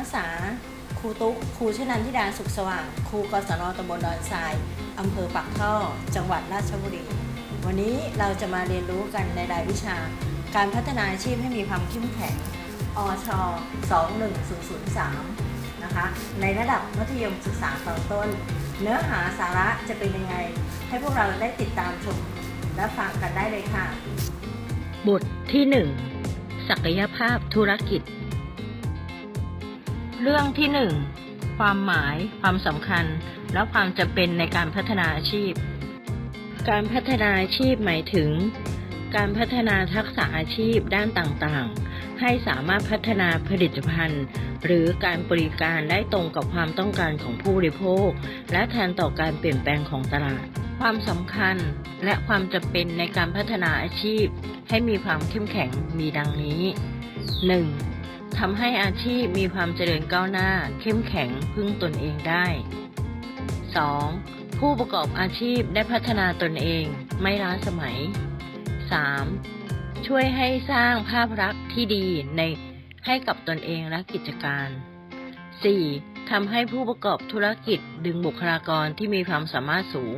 ศึกษา ครูตุ๊ก ครูชนันทิดาสุขสว่าง ครูกศนตำบลดอนทราย อำเภอปักท่อ จังหวัดราชบุรี วันนี้เราจะมาเรียนรู้กันในรายวิชา การพัฒนาอาชีพให้มีความเข้มแข็ง อช 21003 นะคะ ในระดับมัธยมศึกษาตอนต้น เนื้อหาสาระจะเป็นยังไง ให้พวกเราได้ติดตามชมและฟังกันได้เลยค่ะ บทที่ 1 ศักยภาพธุรกิจ เรื่องที่ 1 ความหมาย ความสำคัญ และความจำเป็นในการพัฒนาอาชีพ การพัฒนาอาชีพหมายถึง การพัฒนาทักษะอาชีพด้านต่างๆ ให้สามารถพัฒนาผลิตภัณฑ์ หรือการบริการได้ตรงกับความต้องการของผู้บริโภค และทันต่อการเปลี่ยนแปลงของตลาด ความสำคัญและความจำเป็นในการพัฒนาอาชีพ ให้มีความเข้มแข็งมีดังนี้ 1. ทำให้อาชีพมีความเจริญก้าวหน้า เข้มแข็งพึ่งตนเองได้ 2. ผู้ประกอบอาชีพได้พัฒนาตนเองไม่ล้าสมัย 3. ช่วยให้สร้างภาพลักษณ์ที่ดีในให้กับตนเองและกิจการ 4. ทำให้ผู้ประกอบธุรกิจดึงบุคลากรที่มีความสามารถสูง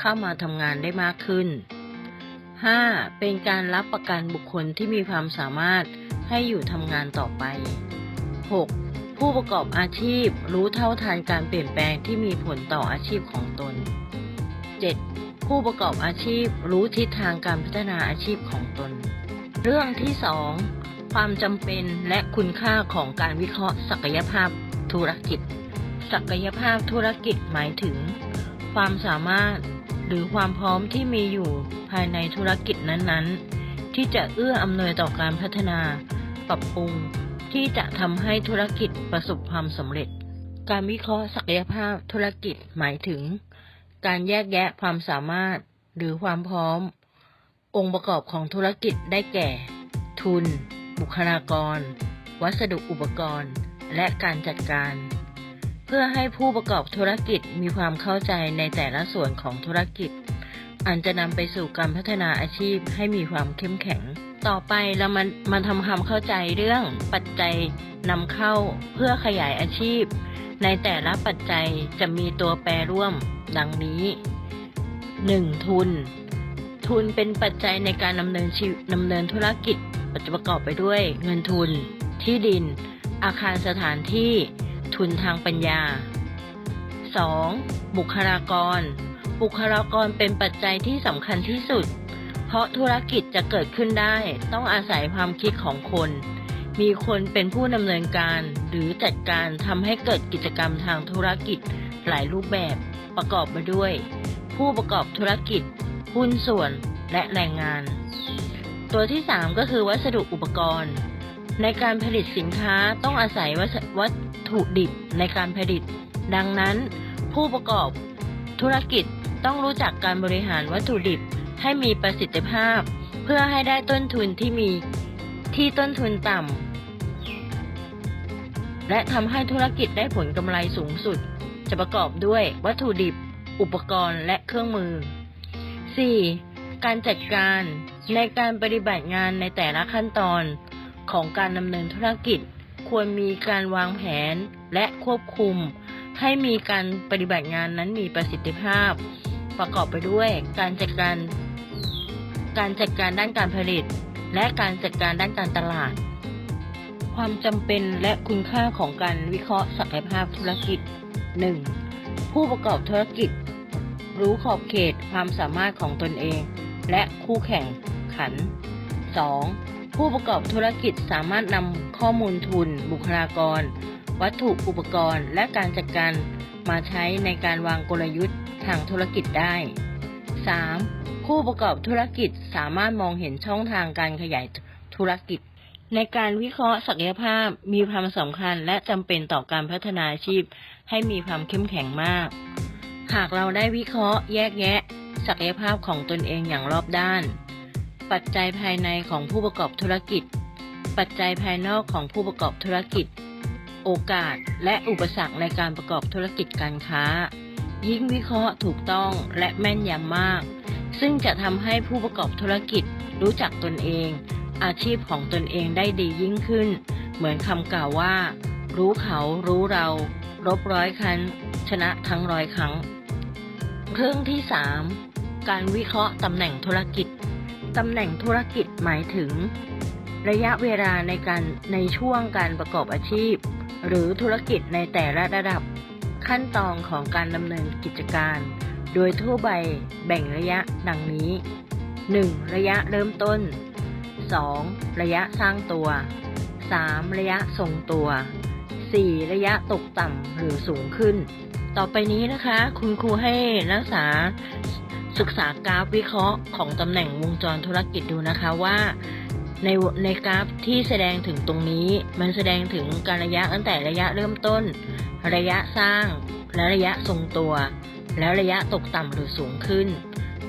เข้ามาทำงานได้มากขึ้น 5. เป็นการรับประกันบุคคลที่มีความสามารถ ให้อยู่ทำงานต่อไป 6. ผู้ประกอบอาชีพรู้เท่าทันการเปลี่ยนแปลงที่มีผลต่ออาชีพของตน 7. ผู้ประกอบอาชีพรู้ทิศทางการพัฒนาอาชีพของตน เรื่องที่ 2 ความจำเป็นและคุณค่าของการวิเคราะห์ศักยภาพธุรกิจ ศักยภาพธุรกิจหมายถึง ความสามารถหรือความพร้อมที่มีอยู่ภายในธุรกิจนั้นๆ ที่จะเอื้ออำนวยต่อการพัฒนา ปรับปรุง ที่จะทำให้ธุรกิจประสบความสำเร็จ การวิเคราะห์ศักยภาพธุรกิจหมายถึง การแยกแยะความสามารถหรือความพร้อม องค์ประกอบของธุรกิจได้แก่ ทุน บุคลากร วัสดุอุปกรณ์ และการจัดการ เพื่อให้ผู้ประกอบธุรกิจมีความเข้าใจในแต่ละส่วนของธุรกิจอันจะนำไปสู่การพัฒนาอาชีพให้มีความเข้มแข็ง ต่อไปเรามามาทำความเข้าใจเรื่องปัจจัยนำเข้าเพื่อขยายอาชีพ ในแต่ละปัจจัยจะมีตัวแปรร่วม ดังนี้ 1. ทุน ทุนเป็นปัจจัยในการดำเนินชีวิตดำเนินธุรกิจจะประกอบไปด้วย เงินทุน ที่ดิน อาคารสถานที่ ทุนทางปัญญา 2. บุคลากร บุคลากรเป็นปัจจัยที่สำคัญที่สุด ราะธุรกิจจะเกิดขึ้นได้ ต้องอาศัยความคิดของคน มีคนเป็นผู้ดำเนินการหรือจัดการทำให้เกิดกิจกรรมทางธุรกิจหลายรูปแบบประกอบไปด้วย ผู้ประกอบธุรกิจ หุ้นส่วนและแรงงาน ตัวที่ 3 ก็คือวัสดุอุปกรณ์ ในการผลิตสินค้าต้องอาศัยวัสวัตถุดิบในการผลิต ดังนั้น ผู้ประกอบธุรกิจต้องรู้จักการบริหารวัตถุดิบ ให้มีประสิทธิภาพ เพื่อให้ได้ต้นทุนที่มีที่ต้นทุนต่ำและทำให้ธุรกิจได้ผลกำไรสูงสุด จะประกอบด้วยวัตถุดิบ อุปกรณ์และเครื่องมือ 4. การจัดการในการปฏิบัติงานในแต่ละขั้นตอนของการดำเนินธุรกิจ ควรมีการวางแผนและควบคุม ให้มีการปฏิบัติงานนั้นมีประสิทธิภาพ ประกอบไปด้วยการจัดการ การจัดการด้านการผลิต และการจัดการด้านการตลาด ความจำเป็นและคุณค่าของการวิเคราะห์ศักยภาพธุรกิจ 1. ผู้ประกอบธุรกิจ รู้ขอบเขตความสามารถของตนเอง และคู่แข่งขัน 2. ผู้ประกอบธุรกิจสามารถนำข้อมูลทุน บุคลากร วัตถุอุปกรณ์ และการจัดการมาใช้ในการวางกลยุทธ์ทางธุรกิจได้ 3. ผู้ประกอบธุรกิจสามารถมองเห็นช่องทางการขยายธุรกิจ ในการวิเคราะห์ศักยภาพมีความสำคัญและจำเป็นต่อการพัฒนาอาชีพ ให้มีความเข้มแข็งมาก หากเราได้วิเคราะห์แยกแยะ ศักยภาพของตนเองอย่างรอบด้าน ปัจจัยภายในของผู้ประกอบธุรกิจ ปัจจัยภายนอกของผู้ประกอบธุรกิจ โอกาสและอุปสรรคในการประกอบธุรกิจการค้า ยิ่งวิเคราะห์ถูกต้องและแม่นยำมาก ซึ่งจะทำให้ผู้ประกอบธุรกิจรู้จักตนเอง อาชีพของตนเองได้ดียิ่งขึ้น เหมือนคำกล่าวว่า รู้เขารู้เรา รบร้อยครั้งชนะทั้งร้อยครั้ง เรื่องที่ 3 การวิเคราะห์ตำแหน่งธุรกิจตำแหน่งธุรกิจหมายถึง ระยะเวลาในการในช่วงการประกอบอาชีพ หรือธุรกิจในแต่ละระดับ ขั้นตอนของการดำเนินกิจการ โดยทั่วไปแบ่งระยะดังนี้ 1. ระยะเริ่มต้น 2. ระยะสร้างตัว 3. ระยะทรงตัว 4. ระยะตกต่ำหรือสูงขึ้น ต่อไปนี้นะคะ คุณครูให้นักศึกษาศึกษากราฟวิเคราะห์ของตำแหน่งวงจรธุรกิจดูนะคะว่าในในกราฟที่แสดงถึงตรงนี้มันแสดงถึงการระยะตั้งแต่ระยะเริ่มต้น ระยะสร้างและระยะทรงตัว แล้วระยะตกต่ำหรือสูงขึ้น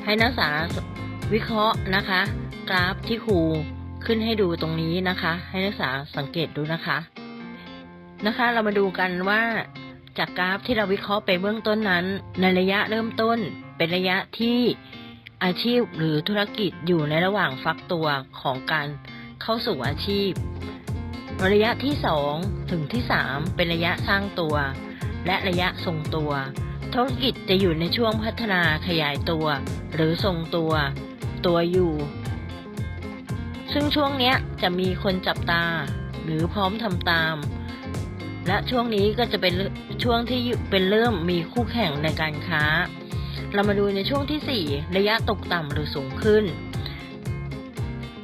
ให้นักศึกษาวิเคราะห์นะคะ กราฟที่ครูขึ้นให้ดูตรงนี้นะคะ ให้นักศึกษาสังเกตดูนะคะนะคะ เรามาดูกันว่าจากกราฟที่เราวิเคราะห์ไปเบื้องต้นนั้น ในระยะเริ่มต้น เป็นระยะที่อาชีพหรือธุรกิจอยู่ในระหว่างฟักตัวของการเข้าสู่อาชีพ ระยะที่ 2 ถึงที่ 3 เป็นระยะสร้างตัว และระยะทรงตัว ธุรกิจจะอยู่ในช่วงพัฒนาขยายตัว หรือทรงตัว ตัวอยู่ ซึ่งช่วงนี้จะมีคนจับตา หรือพร้อมทำตาม และช่วงนี้ก็จะเป็นช่วงที่เป็นเริ่มมีคู่แข่งในการค้า เรามาดูในช่วงที่ 4 ระยะตกต่ำหรือสูงขึ้น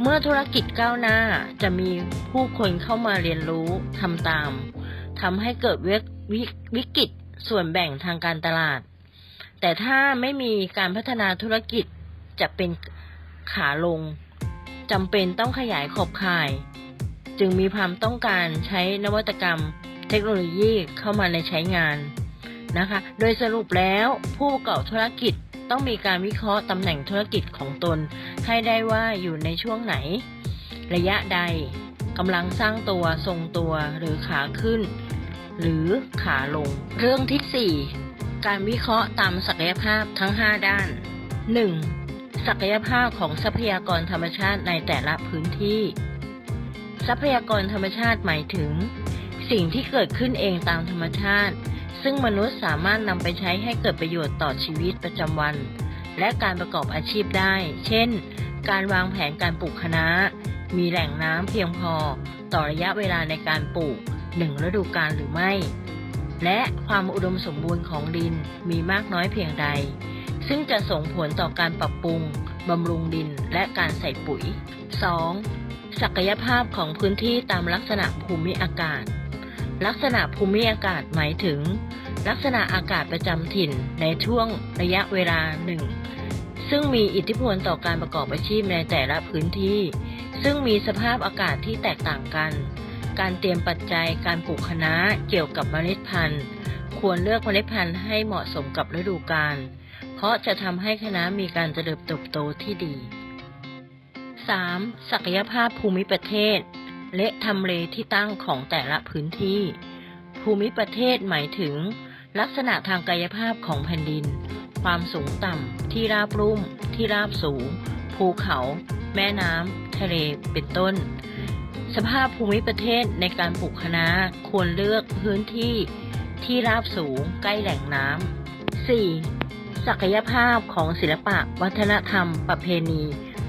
เมื่อธุรกิจก้าวหน้าจะมีผู้คนเข้ามาเรียนรู้ทำตามทำให้เกิดวิวิวิกฤต ส่วนแบ่งทางการตลาด แต่ถ้าไม่มีการพัฒนาธุรกิจจะเป็นขาลงจำเป็นต้องขยายขอบข่าย จึงมีความต้องการใช้นวัตกรรม เทคโนโลยีเข้ามาในใช้งานนะคะ โดยสรุปแล้วผู้ประกอบธุรกิจต้องมีการวิเคราะห์ตำแหน่งธุรกิจของตน ให้ได้ว่าอยู่ในช่วงไหน ระยะใดกำลังสร้างตัวทรงตัวหรือขาขึ้น หรือขาลง เรื่องที่ 4 การวิเคราะห์ตามศักยภาพทั้ง 5 ด้าน 1. ศักยภาพของทรัพยากรธรรมชาติในแต่ละพื้นที่ ทรัพยากรธรรมชาติหมายถึง สิ่งที่เกิดขึ้นเองตามธรรมชาติ ซึ่งมนุษย์สามารถนำไปใช้ให้เกิดประโยชน์ต่อชีวิตประจำวัน และการประกอบอาชีพได้ เช่น การวางแผนการปลูกคะน้ามีแหล่งน้ำเพียงพอต่อระยะเวลาในการปลูก หนึ่งฤดูกาลหรือไม่ และความอุดมสมบูรณ์ของดินมีมากน้อยเพียงใด ซึ่งจะส่งผลต่อการปรับปรุงบำรุงดินและการใส่ปุ๋ย 2. ศักยภาพของพื้นที่ตามลักษณะภูมิอากาศ ลักษณะภูมิอากาศหมายถึง ลักษณะอากาศประจำถิ่นในช่วงระยะเวลาหนึ่งซึ่งมีอิทธิพลต่อการประกอบอาชีพในแต่ละพื้นที่ ซึ่งมีสภาพอากาศที่แตกต่างกัน การเตรียมปัจจัยการปลูกคะน้าเกี่ยวกับเมล็ดพันธุ์ ควรเลือกเมล็ดพันธุ์ให้เหมาะสมกับฤดูกาลเพราะจะทำให้คะน้ามีการเจริญเติบโตที่ดี 3. ศักยภาพภูมิประเทศ และทำเลที่ตั้งของแต่ละพื้นที่ ภูมิประเทศหมายถึง ลักษณะทางกายภาพของแผ่นดิน ความสูงต่ำ ที่ราบรุ่ม ที่ราบสูง ภูเขา แม่น้ำทะเล เป็นต้น สภาพภูมิประเทศในการปลูกคะน้าควรเลือกพื้นที่ที่ราบสูงใกล้แหล่งน้ำ 4. ศักยภาพของศิลปะ วัฒนธรรม ประเพณี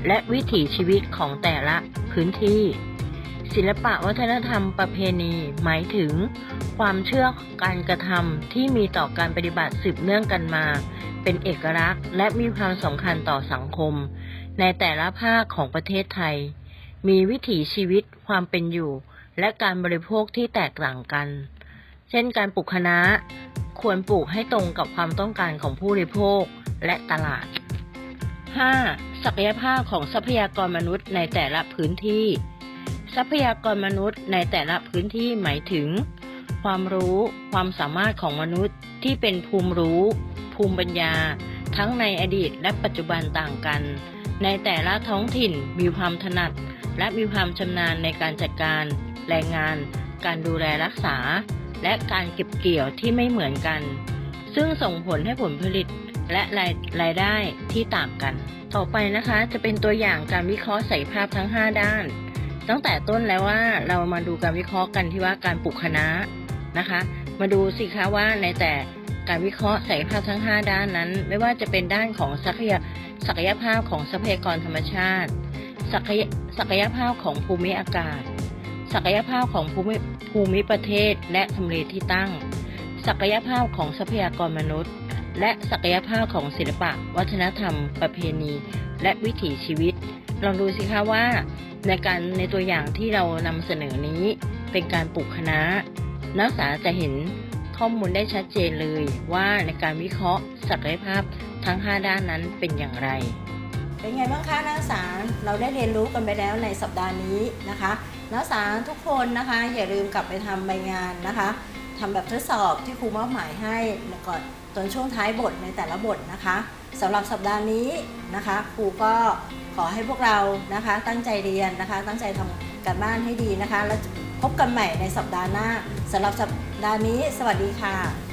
และวิถีชีวิตของแต่ละพื้นที่ ศิลปะวัฒนธรรมประเพณี หมายถึง ความเชื่อการกระทำที่มีต่อการปฏิบัติสืบเนื่องกันมา เป็นเอกลักษณ์ และมีความสำคัญต่อสังคม ในแต่ละภาคของประเทศไทย มีวิถีชีวิตความเป็นอยู่ และการบริโภคที่แตกต่างกัน เช่นการปลูกคะน้าควรปลูกให้ตรงกับความต้องการของผู้บริโภคและตลาด 5. ศักยภาพของทรัพยากรมนุษย์ในแต่ละพื้นที่ ทรัพยากรมนุษย์ในแต่ละพื้นที่หมายถึง ความรู้ความสามารถของมนุษย์ที่เป็นภูมิรู้ ภูมิปัญญา ทั้งในอดีตและปัจจุบันต่างกัน ในแต่ละท้องถิ่นมีความถนัด และมีความชำนาญในการจัดการแรงงาน การดูแลรักษา และการเก็บเกี่ยวที่ไม่เหมือนกัน ซึ่งส่งผลให้ผลผลิตและรายรายได้ที่ต่างกัน ต่อไปนะคะจะเป็นตัวอย่างการวิเคราะห์ศักยภาพทั้ง 5 ด้าน ตั้งแต่ต้นแล้วว่าเรามาดูการวิเคราะห์กันที่ว่าการปลูกคะน้านะคะ มาดูสิคะว่าในแต่การวิเคราะห์ศักยภาพทั้ง 5 ด้านนั้น ไม่ว่าจะเป็นด้านของศักยศักยภาพของทรัพยากรธรรมชาติ ศักยศักยภาพของภูมิอากาศ ศักยภาพของภูมิภูมิประเทศและทำเลที่ตั้ง ศักยภาพของทรัพยากรมนุษย์ และศักยภาพของศิลปะ วัฒนธรรม ประเพณี และวิถีชีวิต ลองดูสิคะว่า ในการในตัวอย่างที่เรานำเสนอนี้ เป็นการปลูกคณะนักศึกษาจะเห็นข้อมูลได้ชัดเจนเลยว่าในการวิเคราะห์ศักยภาพทั้ง 5 ด้านนั้นเป็นอย่างไร เป็นไงบ้างคะนักศึกษาเราได้เรียนรู้กันไปแล้วในสัปดาห์นี้นะคะนักศึกษาทุกคนนะคะอย่าลืมกลับไปทำใบงานนะคะทำแบบทดสอบที่ครูมอบหมายให้ก่อนตอนช่วงท้ายบทในแต่ละบทนะคะสำหรับสัปดาห์นี้นะคะครูก็ขอให้พวกเรานะคะตั้งใจเรียนนะคะ ตั้งใจทำการบ้านให้ดีนะคะ แล้วพบกันใหม่ในสัปดาห์หน้าสำหรับสัปดาห์นี้ สวัสดีค่ะ